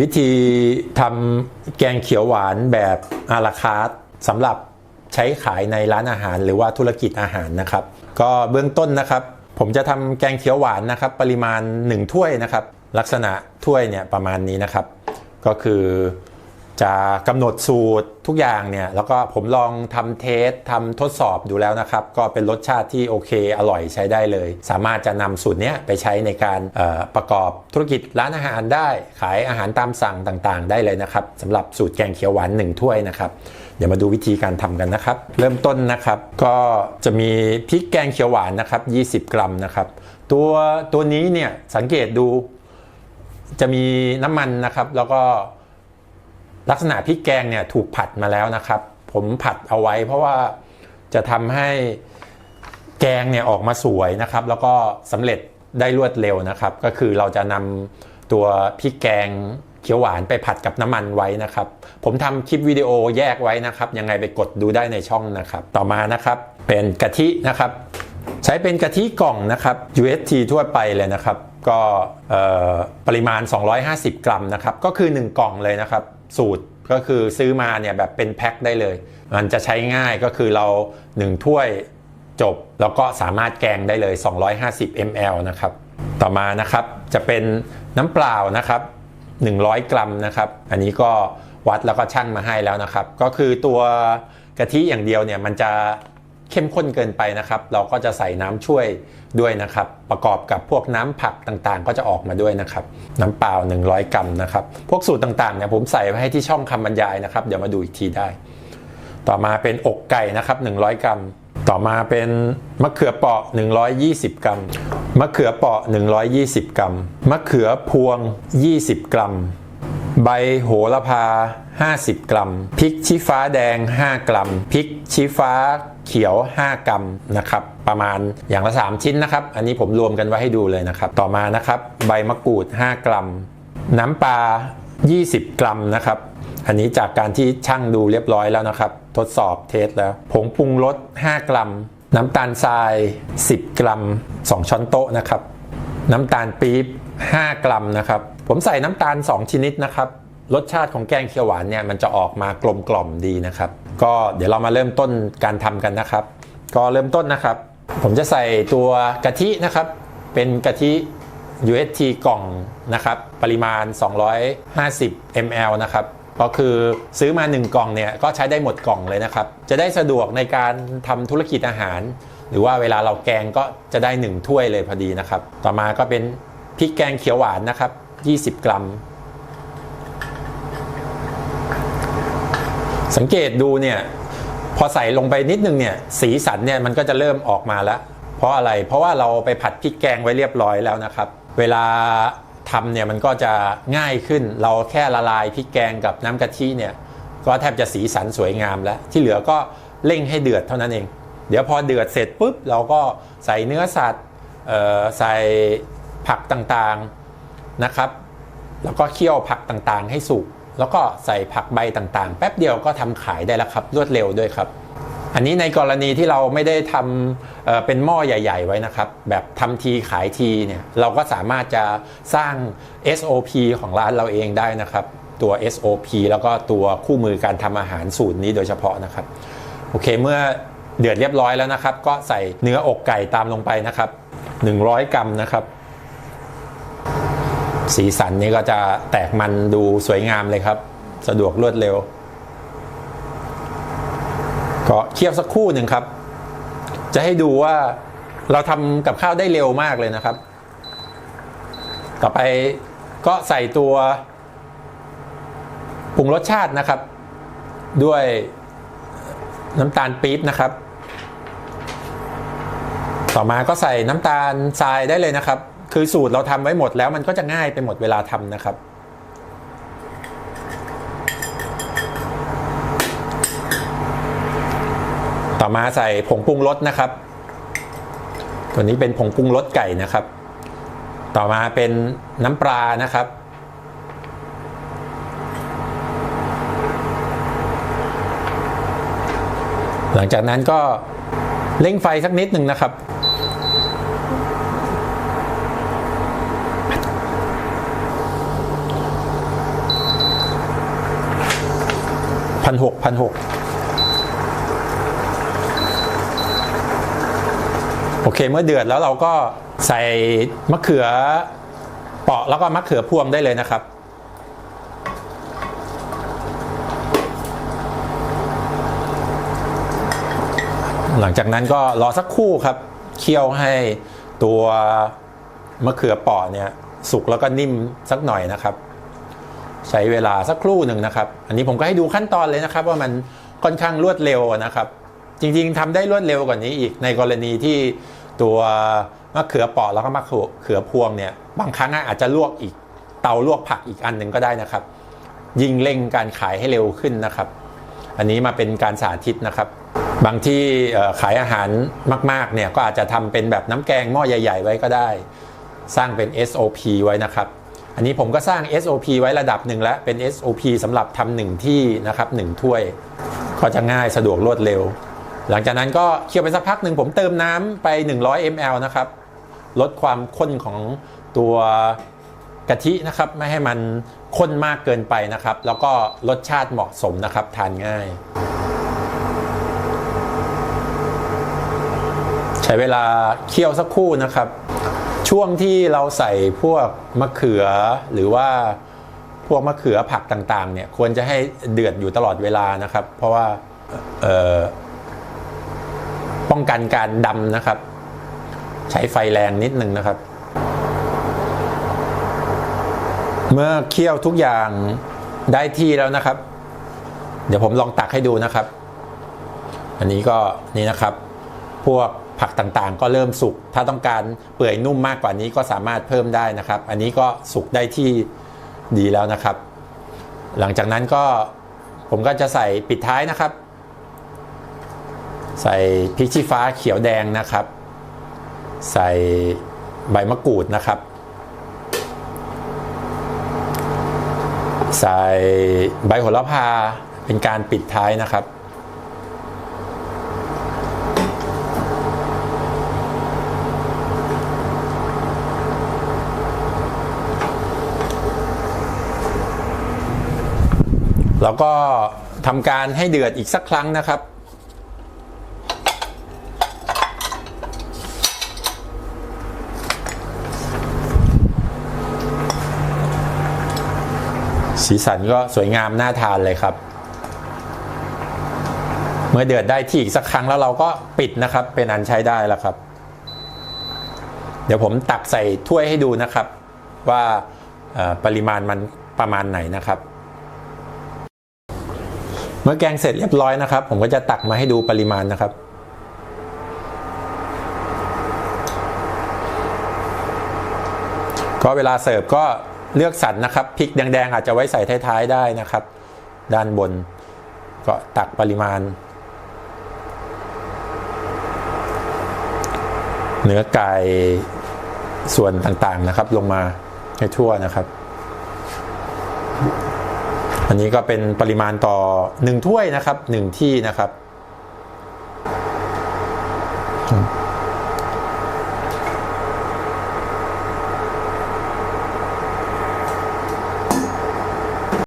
วิธีทำแกงเขียวหวานแบบอาราคาร์ทสำหรับใช้ขายในร้านอาหารหรือว่าธุรกิจอาหารนะครับ ก็เบื้องต้นนะครับ ผมจะทำแกงเขียวหวานนะครับ ปริมาณ 1 ถ้วยนะครับ ลักษณะถ้วยเนี่ยประมาณนี้นะครับ ก็คือ จะกำหนดสูตรทุกอย่างเนี่ยแล้วก็ผมลองทำเทสทำทดสอบดูแล้วนะครับ ก็เป็นรสชาติที่โอเค อร่อยใช้ได้เลย สามารถจะนำสูตรเนี้ยไปใช้ในการประกอบธุรกิจร้านอาหารได้ ขายอาหารตามสั่งต่างๆ ได้เลยนะครับสำหรับสูตรแกงเขียวหวาน1ถ้วยนะครับเดี๋ยวมาดูวิธีการทำกันนะครับ เริ่มต้นนะครับก็จะมีพริกแกงเขียวหวานนะครับ 20 กรัมนะครับตัวตัวนี้เนี่ยสังเกตดูจะมีน้ำมันนะครับ แล้วก็ ลักษณะพริกแกงเนี่ยถูกผัดมาแล้วนะครับ ผมผัดเอาไว้เพราะว่าจะทำให้แกงเนี่ยออกมาสวยนะครับ แล้วก็สำเร็จได้รวดเร็วนะครับ ก็คือเราจะนำตัวพริกแกงเขียวหวานไปผัดกับน้ำมันไว้นะครับ ผมทำคลิปวิดีโอแยกไว้นะครับ ยังไงไปกดดูได้ในช่องนะครับ ต่อมานะครับเป็นกะทินะครับ ใช้เป็นกะทิกล่องนะครับ UST ทั่วไปเลยนะครับ ก็เอ่อปริมาณ 250 กรัมนะครับ ก็คือ 1 กล่องเลยนะครับ สูตรก็คือซื้อมาเนี่ยแบบเป็นแพ็คได้เลย มันจะใช้ง่ายก็คือเรา 1 ถ้วยจบ แล้วก็สามารถแกงได้เลย 250 ml นะครับ ต่อมานะครับจะเป็นน้ำเปล่านะครับ 100 กรัมนะครับ อันนี้ก็วัดแล้วก็ชั่งมาให้แล้วนะครับ ก็คือตัวกะทิอย่างเดียวเนี่ยมันจะ เข้มข้นเกินไปนะครับ เราก็จะใส่น้ำช่วยด้วยนะครับ ประกอบกับพวกน้ำผักต่างๆ ก็จะออกมาด้วยนะครับ น้ำเปล่า 100 กรัมนะครับ พวกสูตรต่างๆเนี่ยผมใส่ไว้ให้ที่ช่องคำบรรยายนะครับ เดี๋ยวมาดูอีกทีได้ ต่อมาเป็นอกไก่นะครับ 100 กรัม ต่อมาเป็นมะเขือเปราะ 120 กรัม มะเขือเปราะ 120 กรัม มะเขือพวง 20 กรัม ใบโหระพา 50 กรัม พริกชี้ฟ้าแดง 5 กรัม พริกชี้ฟ้าเขียว 5 กรัมนะครับ ประมาณอย่างละ 3 ชิ้นนะครับ อันนี้ผมรวมกันไว้ให้ดูเลยนะครับ ต่อมานะครับ ใบมะกรูด 5 กรัม น้ำปลา 20 กรัมนะครับ อันนี้จากการที่ช่างดูเรียบร้อยแล้วนะครับ ทดสอบเทสแล้ว ผงปรุงรส 5 กรัม น้ำตาลทราย 10 กรัม 2 ช้อนโต๊ะนะครับ น้ำตาลปี๊บ 5 กรัมนะครับ ผมใส่น้ำตาล 2 ชนิดนะครับรสชาติของแกงเขียวหวานเนี่ยมันจะออกมากลมกล่อมดีนะครับ ก็เดี๋ยวเรามาเริ่มต้นการทำกันนะครับ ก็เริ่มต้นนะครับ ผมจะใส่ตัวกะทินะครับ เป็นกะทิ UST กล่องนะครับ ปริมาณ 250 ml นะครับก็คือซื้อมา 1 กล่องเนี่ยก็ใช้ได้หมดกล่องเลยนะครับ จะได้สะดวกในการทำธุรกิจอาหาร หรือว่าเวลาเราแกงก็จะได้ 1 ถ้วยเลยพอดีนะครับ ต่อมาก็เป็น พริกแกงเขียวหวานนะครับ 20 กรัม สังเกตดูเนี่ย พอใส่ลงไปนิดนึงเนี่ย สีสันเนี่ยมันก็จะเริ่มออกมาแล้ว เพราะอะไร เพราะว่าเราไปผัดพริกแกงไว้เรียบร้อยแล้วนะครับ เวลาทำเนี่ยมันก็จะง่ายขึ้น เราแค่ละลายพริกแกงกับน้ำกะทิเนี่ย ก็แทบจะสีสันสวยงามแล้ว ที่เหลือก็เร่งให้เดือดเท่านั้นเอง เดี๋ยวพอเดือดเสร็จปุ๊บเราก็ใส่เนื้อสัตว์เอ่อใส่ ผักต่างๆนะครับ แล้วก็เคี่ยวผักต่างๆ ให้สุกแล้วก็ใส่ผักใบต่างๆ แป๊บเดียวก็ทำขายได้แล้วครับรวดเร็วด้วยครับ อันนี้ในกรณีที่เราไม่ได้ทำเเป็นหม้อใหญ่ ๆ ไว้นะครับ แบบทำทีขายทีเนี่ยเราก็สามารถจะสร้าง SOP ของร้านเราเองได้นะครับ ตัว SOP แล้วก็ตัวคู่มือการทำอาหารสูตรนี้โดยเฉพาะนะครับ โอเคเมื่อเดือดเรียบร้อยแล้วนะครับ ก็ใส่เนื้ออกไก่ตามลงไปนะครับ 100 กรัมนะครับ สีสันนี้ก็จะแตกมันดูสวยงามเลยครับ สะดวกรวดเร็ว ก็เคี่ยวสักครู่หนึ่งครับ จะให้ดูว่าเราทำกับข้าวได้เร็วมากเลยนะครับ ต่อไปก็ใส่ตัวปรุงรสชาตินะครับ ด้วยน้ำตาลปี๊บนะครับ ต่อมาก็ใส่น้ำตาลทรายได้เลยนะครับ คือสูตรเราทำไว้หมดแล้วมันก็จะง่ายไปหมดเวลาทำนะครับ ต่อมาใส่ผงปรุงรสนะครับ ตัวนี้เป็นผงปรุงรสไก่นะครับ ต่อมาเป็นน้ำปลานะครับหลังจากนั้นก็เร่งไฟสักนิดหนึ่งนะครับ พันหกพันหกโอเคเมื่อเดือดแล้วเราก็ใส่มะเขือเปาะแล้วก็มะเขือพวงได้เลยนะครับ หลังจากนั้นก็รอสักครู่ครับ เคี่ยวให้ตัวมะเขือเปาะเนี่ยสุกแล้วก็นิ่มสักหน่อยนะครับ ใช้เวลาสักครู่หนึ่งนะครับ อันนี้ผมก็ให้ดูขั้นตอนเลยนะครับ ว่ามันค่อนข้างรวดเร็วนะครับ จริงๆทำได้รวดเร็วกว่านี้อีกในกรณีที่ตัวมะเขือเปาะแล้วก็มะเขือพวงเนี่ยบางครั้งอาจจะลวกอีกเตาลวกผักอีกอันหนึ่งก็ได้นะครับ ยิ่งเร่งการขายให้เร็วขึ้นนะครับ อันนี้มาเป็นการสาธิตนะครับ บางที่ขายอาหารมากๆเนี่ยก็อาจจะทำเป็นแบบน้ำแกงหม้อใหญ่ ๆ ไว้ก็ได้ สร้างเป็น SOP ไว้นะครับ อันนี้ผมก็สร้าง SOP ไว้ระดับหนึ่งแล้วเป็น SOP สำหรับทำหนึ่งที่นะครับหนึ่งถ้วย ก็จะง่ายสะดวกรวดเร็ว หลังจากนั้นก็เคี่ยวไปสักพักหนึ่งผมเติมน้ำไป 100 ml นะครับ ลดความข้นของตัวกะทินะครับ ไม่ให้มันข้นมากเกินไปนะครับ แล้วก็รสชาติเหมาะสมนะครับ ทานง่าย ใช้เวลาเคี่ยวสักครู่นะครับ ช่วงที่เราใส่พวกมะเขือหรือว่าพวกมะเขือผักต่างๆเนี่ยควรจะให้เดือดอยู่ตลอดเวลานะครับ เพราะว่าป้องกันการดำนะครับ ใช้ไฟแรงนิดนึงนะครับ เมื่อเคี่ยวทุกอย่างได้ที่แล้วนะครับ เดี๋ยวผมลองตักให้ดูนะครับ อันนี้ก็นี่นะครับ พวก ผักต่างๆ ก็เริ่มสุก ถ้าต้องการเปื่อยนุ่มมากกว่านี้ก็สามารถเพิ่มได้นะครับ อันนี้ก็สุกได้ที่ดีแล้วนะครับ หลังจากนั้นก็ผมก็จะใส่ปิดท้ายนะครับ ใส่พริกชี้ฟ้าเขียวแดงนะครับ ใส่ใบมะกรูดนะครับ ใส่ใบโหระพาเป็นการปิดท้ายนะครับ แล้วก็ทำการให้เดือดอีกสักครั้งนะครับ สีสันก็สวยงามน่าทานเลยครับ เมื่อเดือดได้ที่อีกสักครั้งแล้วเราก็ปิดนะครับ เป็นอันใช้ได้แล้วครับ เดี๋ยวผมตักใส่ถ้วยให้ดูนะครับ ว่าปริมาณมันประมาณไหนนะครับ เมื่อแกงเสร็จเรียบร้อยนะครับ ผมก็จะตักมาให้ดูปริมาณนะครับก็เวลาเสิร์ฟก็เลือกสรรนะครับพริกแดงๆอาจจะไว้ใส่ท้ายๆได้นะครับ ด้านบน ก็ตักปริมาณ เนื้อไก่ส่วนต่างๆนะครับ ลงมาให้ทั่วนะครับ อันนี้ก็เป็นปริมาณต่อหนึ่งถ้วยนะครับหนึ่งที่นะครับ